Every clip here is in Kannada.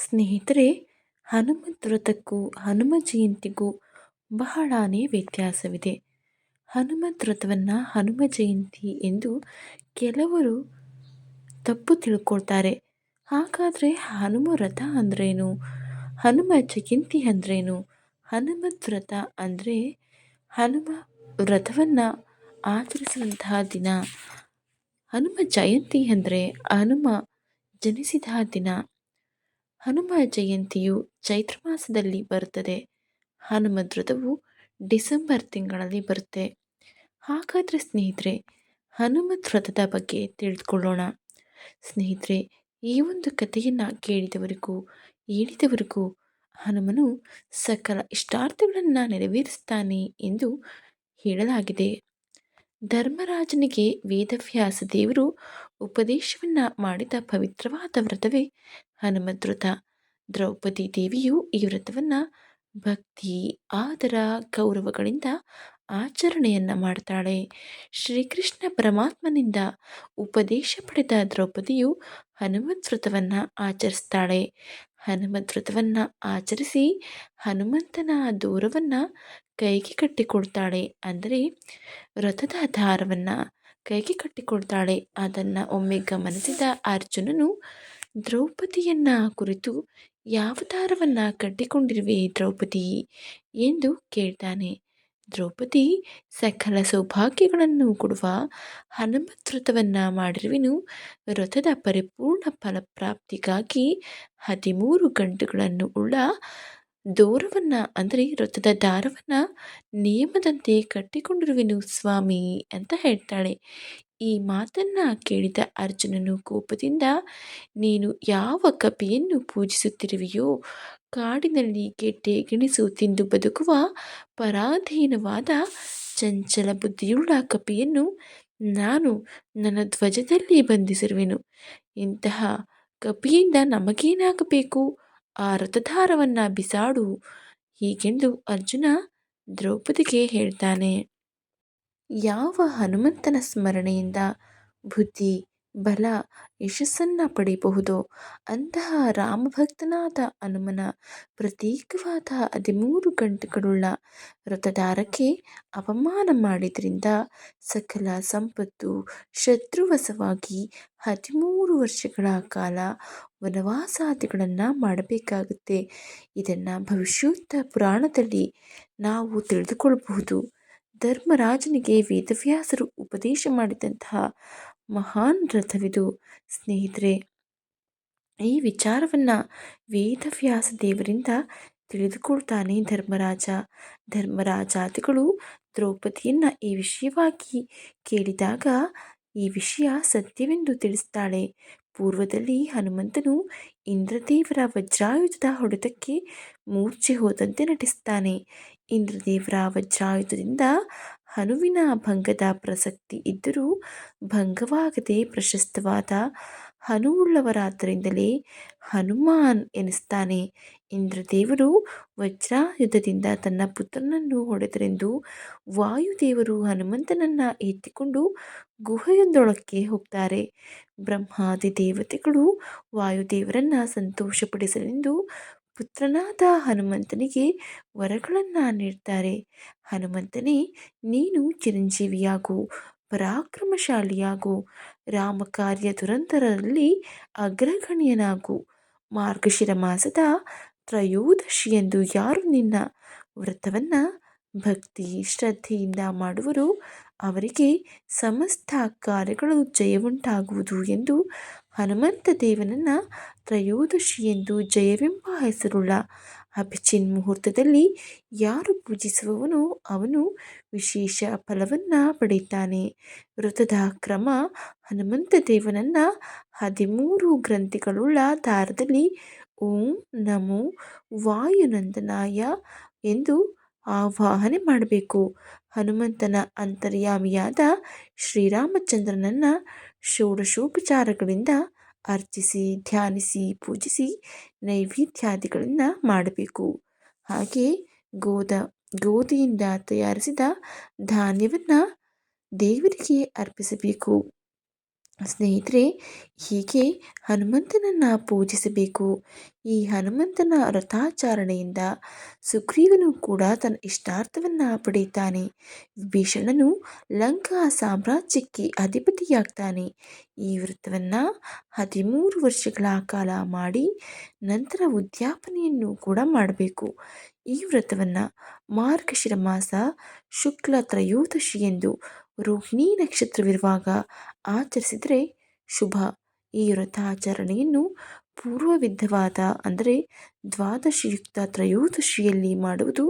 ಸ್ನೇಹಿತರೆ, ಹನುಮಂತ ವ್ರತಕ್ಕೂ ಹನುಮ ಜಯಂತಿಗೂ ಬಹಳಾನೇ ವ್ಯತ್ಯಾಸವಿದೆ. ಹನುಮಂತ ವ್ರತವನ್ನು ಹನುಮ ಜಯಂತಿ ಎಂದು ಕೆಲವರು ತಪ್ಪು ತಿಳ್ಕೊಳ್ತಾರೆ. ಹಾಗಾದರೆ ಹನುಮ ವ್ರತ ಅಂದ್ರೇನು? ಹನುಮ ಜಯಂತಿ ಅಂದ್ರೇನು? ಹನುಮಂತ ವ್ರತ ಅಂದರೆ ಹನುಮ ವ್ರತವನ್ನು ಆಚರಿಸುವಂತಹ ದಿನ. ಹನುಮ ಜಯಂತಿ ಅಂದರೆ ಹನುಮ ಜನಿಸಿದ ದಿನ. ಹನುಮ ಜಯಂತಿಯು ಚೈತ್ರ ಮಾಸದಲ್ಲಿ ಬರುತ್ತದೆ. ಹನುಮ ಡಿಸೆಂಬರ್ ತಿಂಗಳಲ್ಲಿ ಬರುತ್ತೆ. ಹಾಗಾದರೆ ಸ್ನೇಹಿತರೆ, ಹನುಮ ಬಗ್ಗೆ ತಿಳಿದುಕೊಳ್ಳೋಣ. ಸ್ನೇಹಿತರೆ, ಈ ಒಂದು ಕಥೆಯನ್ನು ಕೇಳಿದವರಿಗೂ, ಹೇಳಿದವರಿಗೂ ಹನುಮನು ಸಕಲ ಇಷ್ಟಾರ್ಥಗಳನ್ನು ನೆರವೇರಿಸ್ತಾನೆ ಎಂದು ಹೇಳಲಾಗಿದೆ. ಧರ್ಮರಾಜನಿಗೆ ವೇದವ್ಯಾಸ ದೇವರು ಉಪದೇಶವನ್ನು ಮಾಡಿದ ಪವಿತ್ರವಾದ ವ್ರತವೇ ಹನುಮದ್ ವ್ರತ ದ್ರೌಪದಿ ದೇವಿಯು ಈ ವ್ರತವನ್ನು ಭಕ್ತಿ, ಆದರ, ಗೌರವಗಳಿಂದ ಆಚರಣೆಯನ್ನು ಮಾಡ್ತಾಳೆ. ಶ್ರೀಕೃಷ್ಣ ಪರಮಾತ್ಮನಿಂದ ಉಪದೇಶ ಪಡೆದ ದ್ರೌಪದಿಯು ಹನುಮತ್ ವ್ರತವನ್ನು ಆಚರಿಸ್ತಾಳೆ. ಹನುಮದ್ ವ್ರತವನ್ನು ಆಚರಿಸಿ ಹನುಮಂತನ ದೂರವನ್ನು ಕೈಗೆ ಕಟ್ಟಿಕೊಡ್ತಾಳೆ. ಅಂದರೆ ವ್ರತದ ದಾರವನ್ನು ಕೈಗೆ ಕಟ್ಟಿಕೊಳ್ತಾಳೆ ಅದನ್ನು ಒಮ್ಮೆ ಗಮನಿಸಿದ ಅರ್ಜುನನು, ದ್ರೌಪದಿಯನ್ನ ಕುರಿತು ಯಾವ ದಾರವನ್ನು ಕಟ್ಟಿಕೊಂಡಿರುವೆ ದ್ರೌಪದಿ? ಎಂದು ಕೇಳ್ತಾನೆ. ದ್ರೌಪದಿ, ಸಕಲ ಸೌಭಾಗ್ಯಗಳನ್ನು ಕೊಡುವ ಹನುಮತ್ ವ್ರತವನ್ನು ಮಾಡಿರುವೆನು. ವ್ರತದ ಪರಿಪೂರ್ಣ ಫಲಪ್ರಾಪ್ತಿಗಾಗಿ ಹದಿಮೂರು ಗಂಟುಗಳನ್ನು ಉಳ್ಳ ದೂರವನ್ನು, ಅಂದರೆ ವೃತ್ತದ ದಾರವನ್ನು ನಿಯಮದಂತೆ ಕಟ್ಟಿಕೊಂಡಿರುವೆನು ಸ್ವಾಮಿ ಅಂತ ಹೇಳ್ತಾಳೆ. ಈ ಮಾತನ್ನು ಕೇಳಿದ ಅರ್ಜುನನು ಕೋಪದಿಂದ, ನೀನು ಯಾವ ಕಪಿಯನ್ನು ಪೂಜಿಸುತ್ತಿರುವೆಯೋ, ಕಾಡಿನಲ್ಲಿ ಗೆಡ್ಡೆ ಗೆಣಸು ತಿಂದು ಬದುಕುವ ಪರಾಧೀನವಾದ ಚಂಚಲ ಬುದ್ಧಿಯುಳ್ಳ ಕಪಿಯನ್ನು ನಾನು ನನ್ನ ಧ್ವಜದಲ್ಲಿ ಬಂಧಿಸಿರುವೆನು. ಇಂತಹ ಕಪಿಯಿಂದ ನಮಗೇನಾಗಬೇಕು? ಆ ರಥಧಾರವನ್ನು ಬಿಸಾಡು ಹೀಗೆಂದು ಅರ್ಜುನ ದ್ರೌಪದಿಗೆ ಹೇಳ್ತಾನೆ. ಯಾವ ಹನುಮಂತನ ಸ್ಮರಣೆಯಿಂದ ಬುದ್ಧಿ, ಬಲ, ಯಶಸ್ಸನ್ನು ಪಡೆಯಬಹುದು ಅಂತಹ ರಾಮಭಕ್ತನಾದ ಹನುಮನ ಪ್ರತ್ಯೇಕವಾದ ಹದಿಮೂರು ಗಂಟೆಗಳುಳ್ಳ ವ್ರತಧಾರಕ್ಕೆ ಅವಮಾನ ಮಾಡಿದ್ರಿಂದ ಸಕಲ ಸಂಪತ್ತು ಶತ್ರುವಶವಾಗಿ ಹದಿಮೂರು ವರ್ಷಗಳ ಕಾಲ ವನವಾಸಾದಿಗಳನ್ನು ಮಾಡಬೇಕಾಗುತ್ತೆ. ಇದನ್ನು ಭವಿಷ್ಯೋತ್ತ ಪುರಾಣದಲ್ಲಿ ನಾವು ತಿಳಿದುಕೊಳ್ಳಬಹುದು ಧರ್ಮರಾಜನಿಗೆ ವೇದವ್ಯಾಸರು ಉಪದೇಶ ಮಾಡಿದಂತಹ ಮಹಾನ್ ರಥವಿದು. ಸ್ನೇಹಿತರೆ, ಈ ವಿಚಾರವನ್ನು ವೇದವ್ಯಾಸ ದೇವರಿಂದ ತಿಳಿದುಕೊಳ್ತಾನೆ ಧರ್ಮರಾಜ. ಧರ್ಮರಾಜಾದಿಗಳು ದ್ರೌಪದಿಯನ್ನು ಈ ವಿಷಯವಾಗಿ ಕೇಳಿದಾಗ ಈ ವಿಷಯ ಸತ್ಯವೆಂದು ತಿಳಿಸ್ತಾಳೆ. ಪೂರ್ವದಲ್ಲಿ ಹನುಮಂತನು ಇಂದ್ರದೇವರ ವಜ್ರಾಯುಧದ ಹೊಡೆತಕ್ಕೆ ಮೂರ್ಛೆ ಹೋದಂತೆ ನಟಿಸ್ತಾನೆ. ಇಂದ್ರದೇವರ ವಜ್ರಾಯುಧದಿಂದ ಹನುವಿನ ಭಂಗದ ಪ್ರಸಕ್ತಿ ಇದ್ದರೂ ಭಂಗವಾಗದೆ ಪ್ರಶಸ್ತವಾದ ಹನುವುಳ್ಳವರಾದ್ದರಿಂದಲೇ ಹನುಮಾನ್ ಎನಿಸ್ತಾನೆ. ಇಂದ್ರದೇವರು ವಜ್ರಾಯುಧದಿಂದ ತನ್ನ ಪುತ್ರನನ್ನು ಹೊಡೆದರೆಂದು ವಾಯುದೇವರು ಹನುಮಂತನನ್ನು ಎತ್ತಿಕೊಂಡು ಗುಹೆಯೊಂದೊಳಕ್ಕೆ ಹೋಗ್ತಾರೆ. ಬ್ರಹ್ಮಾದಿ ದೇವತೆಗಳು ವಾಯುದೇವರನ್ನು ಸಂತೋಷಪಡಿಸಲೆಂದು ಪುತ್ರನಾದ ಹನುಮಂತನಿಗೆ ವರಗಳನ್ನು ನೀಡ್ತಾರೆ. ಹನುಮಂತನೇ, ನೀನು ಚಿರಂಜೀವಿಯಾಗು. ಪರಾಕ್ರಮಶಾಲಿಯಾಗು. ರಾಮಕಾರ್ಯ ದುರಂತರಲ್ಲಿ ಅಗ್ರಗಣ್ಯನಾಗು. ಮಾರ್ಗಶಿರ ಮಾಸದ ತ್ರಯೋದಶಿಯಂದು ಯಾರು ನಿನ್ನ ವ್ರತವನ್ನು ಭಕ್ತಿ ಶ್ರದ್ಧೆಯಿಂದ ಮಾಡುವರು ಅವರಿಗೆ ಸಮಸ್ತ ಕಾರ್ಯಗಳು ಜಯವುಂಟಾಗುವುದು ಎಂದು ಹನುಮಂತ ದೇವನನ್ನು ತ್ರಯೋದಶಿಯೆಂದು ಜಯವೆಂಬ ಹೆಸರುಳ್ಳ ಅಭಿಚಿನ್ ಮುಹೂರ್ತದಲ್ಲಿ ಯಾರು ಪೂಜಿಸುವವನೋ ಅವನು ವಿಶೇಷ ಫಲವನ್ನು ಪಡೆಯುತ್ತಾನೆ. ವ್ರತದ ಕ್ರಮ ಹನುಮಂತ ದೇವನನ್ನು ಹದಿಮೂರು ಗ್ರಂಥಿಗಳುಳ್ಳ ದಾರದಲ್ಲಿ ಓಂ ನಮೋ ವಾಯುನಂದನಾಯ ಎಂದು ಆವಾಹನೆ ಮಾಡಬೇಕು. ಹನುಮಂತನ ಅಂತರ್ಯಾಮಿಯಾದ ಶ್ರೀರಾಮಚಂದ್ರನನ್ನು ಷೋಡಶೋಪಚಾರಗಳಿಂದ ಅರ್ಚಿಸಿ ಧ್ಯಾನಿಸಿ ಪೂಜಿಸಿ ನೈವೇದ್ಯಾದಿಗಳನ್ನು ಮಾಡಬೇಕು. ಹಾಗೆ ಗೋದ ಗೋಧಿಯಿಂದ ತಯಾರಿಸಿದ ಧಾನ್ಯವನ್ನು ದೇವರಿಗೆ ಅರ್ಪಿಸಬೇಕು. ಸ್ನೇಹಿತರೆ, ಹೀಗೆ ಹನುಮಂತನನ್ನು ಪೂಜಿಸಬೇಕು. ಈ ಹನುಮಂತನ ರಥಾಚರಣೆಯಿಂದ ಸುಗ್ರೀವನು ಕೂಡ ತನ್ನ ಇಷ್ಟಾರ್ಥವನ್ನು ಪಡೆಯುತ್ತಾನೆ ವಿಭೀಷಣನು ಲಂಕಾ ಸಾಮ್ರಾಜ್ಯಕ್ಕೆ ಅಧಿಪತಿಯಾಗ್ತಾನೆ. ಈ ವ್ರತವನ್ನು ಹದಿಮೂರು ವರ್ಷಗಳ ಕಾಲ ಮಾಡಿ ನಂತರ ಉದ್ಯಾಪನೆಯನ್ನು ಕೂಡ ಮಾಡಬೇಕು. ಈ ವ್ರತವನ್ನು ಮಾರ್ಗಶಿರ ಮಾಸ ಶುಕ್ಲ ತ್ರಯೋದಶಿಯೆಂದು ರೋಹಿಣಿ ನಕ್ಷತ್ರವಿರುವಾಗ ಆಚರಿಸಿದರೆ ಶುಭ. ಈ ವ್ರತ ಆಚರಣೆಯನ್ನು ಪೂರ್ವವಿದ್ಧವಾದ ಅಂದರೆ ದ್ವಾದಶಿಯುಕ್ತ ತ್ರಯೋದಶಿಯಲ್ಲಿ ಮಾಡುವುದು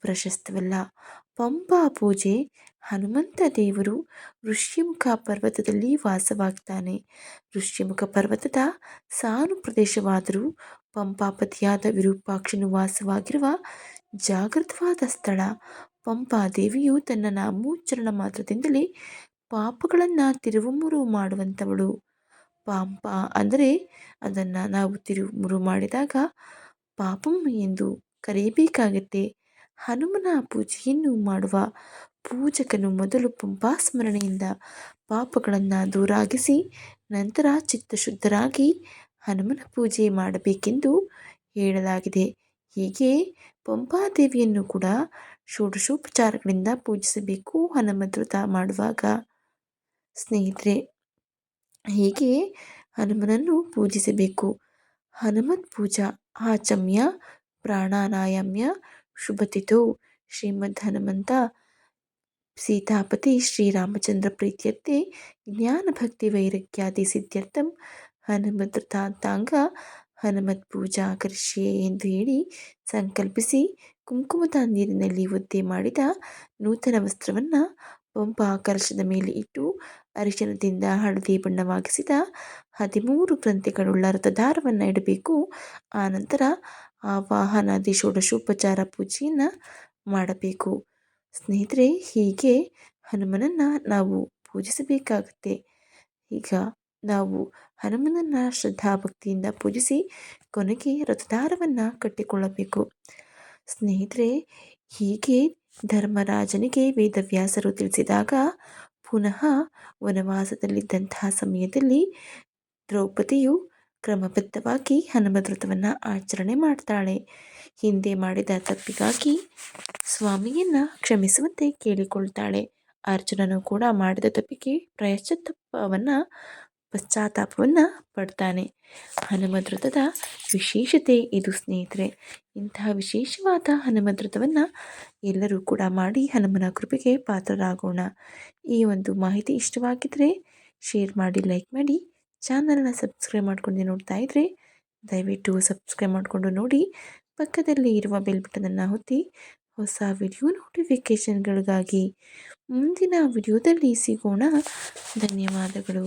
ಪ್ರಶಸ್ತವಲ್ಲ. ಪಂಪಾ ಪೂಜೆ ಹನುಮಂತ ದೇವರು ಋಷ್ಯಮುಖ ಪರ್ವತದಲ್ಲಿ ವಾಸವಾಗ್ತಾನೆ. ಋಷ್ಯಮುಖ ಪರ್ವತದ ಸಾನು ಪ್ರದೇಶವಾದರೂ ಪಂಪಾಪತಿಯಾದ ವಿರೂಪಾಕ್ಷನು ವಾಸವಾಗಿರುವ ಜಾಗೃತವಾದ ಸ್ಥಳ. ಪಂಪಾದೇವಿಯು ತನ್ನ ನಾಮೋಚ್ಚರಣ ಮಾತ್ರದಿಂದಲೇ ಪಾಪಗಳನ್ನು ತಿರುವುಮುರು ಮಾಡುವಂಥವಳು ಪಾಂಪ ಅಂದರೆ ಅದನ್ನು ನಾವು ತಿರುವುಮುರು ಮಾಡಿದಾಗ ಪಾಪಂ ಎಂದು ಕರೆಯಬೇಕಾಗತ್ತೆ. ಹನುಮನ ಪೂಜೆಯನ್ನು ಮಾಡುವ ಪೂಜಕನು ಮೊದಲು ಪಂಪಾ ಸ್ಮರಣೆಯಿಂದ ಪಾಪಗಳನ್ನು ದೂರಾಗಿಸಿ ನಂತರ ಚಿತ್ತಶುದ್ಧರಾಗಿ ಹನುಮನ ಪೂಜೆ ಮಾಡಬೇಕೆಂದು ಹೇಳಲಾಗಿದೆ. ಹೀಗೆ ಪಂಪಾದೇವಿಯನ್ನು ಕೂಡ ಷೋಡಶೋಪಚಾರಗಳಿಂದ ಪೂಜಿಸಬೇಕು ಹನುಮದ್ರತ ಮಾಡುವಾಗ. ಸ್ನೇಹಿತರೆ, ಹೀಗೆ ಹನುಮನನ್ನು ಪೂಜಿಸಬೇಕು. ಹನುಮತ್ ಪೂಜಾ, ಆಚಮ್ಯ, ಪ್ರಾಣಾನಾಯಾಮ್ಯ, ಶುಭತಿಥೋ, ಶ್ರೀಮದ್ ಹನುಮಂತ, ಸೀತಾಪತಿ, ಶ್ರೀರಾಮಚಂದ್ರ ಪ್ರೀತ್ಯರ್ಥೆ ಜ್ಞಾನ ಭಕ್ತಿ ವೈರಾಗ್ಯಾದಿ ಸಿದ್ಧ್ಯರ್ಥಂ ಹನುಮದ್ರತಾಂತಾಂಗ ಹನುಮತ್ ಪೂಜಾ ಕರ್ಷಿ ಎಂದು ಹೇಳಿ ಸಂಕಲ್ಪಿಸಿ ಕುಂಕುಮದ ನೀರಿನಲ್ಲಿ ಒದ್ದೆ ಮಾಡಿದ ನೂತನ ವಸ್ತ್ರವನ್ನು ಪಂಪ ಕಲಶದ ಮೇಲೆ ಇಟ್ಟು ಅರಿಶಿನದಿಂದ ಹಳದಿ ಬಣ್ಣವಾಗಿಸಿದ ಹದಿಮೂರು ಗ್ರಂಥಿಗಳುಳ್ಳ ರಥದಾರವನ್ನು ಇಡಬೇಕು. ಆನಂತರ ಆ ವಾಹನ ಷೋಡಶೋಪಚಾರ ಪೂಜೆಯನ್ನು ಮಾಡಬೇಕು. ಸ್ನೇಹಿತರೆ, ಹೀಗೆ ಹನುಮನನ್ನು ನಾವು ಪೂಜಿಸಬೇಕಾಗುತ್ತೆ. ಈಗ ನಾವು ಹನುಮನನ್ನು ಶ್ರದ್ಧಾ ಭಕ್ತಿಯಿಂದ ಪೂಜಿಸಿ ಕೊನೆಗೆ ರಥದಾರವನ್ನು ಕಟ್ಟಿಕೊಳ್ಳಬೇಕು. ಸ್ನೇಹಿತರೆ, ಹೀಗೆ ಧರ್ಮರಾಜನಿಗೆ ವೇದವ್ಯಾಸರು ತಿಳಿಸಿದಾಗ ಪುನಃ ವನವಾಸದಲ್ಲಿದ್ದಂತಹ ಸಮಯದಲ್ಲಿ ದ್ರೌಪದಿಯು ಕ್ರಮಬದ್ಧವಾಗಿ ಹನುಮದ್ರತವನ್ನು ಆಚರಣೆ ಮಾಡ್ತಾಳೆ. ಹಿಂದೆ ಮಾಡಿದ ತಪ್ಪಿಗಾಗಿ ಸ್ವಾಮಿಯನ್ನು ಕ್ಷಮಿಸುವಂತೆ ಕೇಳಿಕೊಳ್ತಾಳೆ. ಅರ್ಜುನನು ಕೂಡ ಮಾಡಿದ ತಪ್ಪಿಗೆ ಪ್ರಾಯಶ್ಚಿತ್ತವನ್ನು ಪಶ್ಚಾತ್ತಾಪವನ್ನು ಪಡ್ತಾನೆ. ಹನುಮದ್ರತದ ವಿಶೇಷತೆ ಇದು ಸ್ನೇಹಿತರೆ. ಇಂತಹ ವಿಶೇಷವಾದ ಹನುಮದ್ರತವನ್ನು ಎಲ್ಲರೂ ಕೂಡ ಮಾಡಿ ಹನುಮನ ಕೃಪೆಗೆ ಪಾತ್ರರಾಗೋಣ. ಈ ಒಂದು ಮಾಹಿತಿ ಇಷ್ಟವಾಗಿದ್ದರೆ ಶೇರ್ ಮಾಡಿ, ಲೈಕ್ ಮಾಡಿ, ಚಾನಲ್ನ ಸಬ್ಸ್ಕ್ರೈಬ್ ಮಾಡ್ಕೊಂಡು ನೋಡ್ತಾ ಇದ್ದರೆ ದಯವಿಟ್ಟು ಸಬ್ಸ್ಕ್ರೈಬ್ ಮಾಡಿಕೊಂಡು ನೋಡಿ. ಪಕ್ಕದಲ್ಲಿ ಇರುವ ಬೆಲ್ ಬಟನನ್ನು ಹೊತ್ತಿ ಹೊಸ ವಿಡಿಯೋ ನೋಟಿಫಿಕೇಷನ್ಗಳಿಗಾಗಿ ಮುಂದಿನ ವಿಡಿಯೋದಲ್ಲಿ ಸಿಗೋಣ. ಧನ್ಯವಾದಗಳು.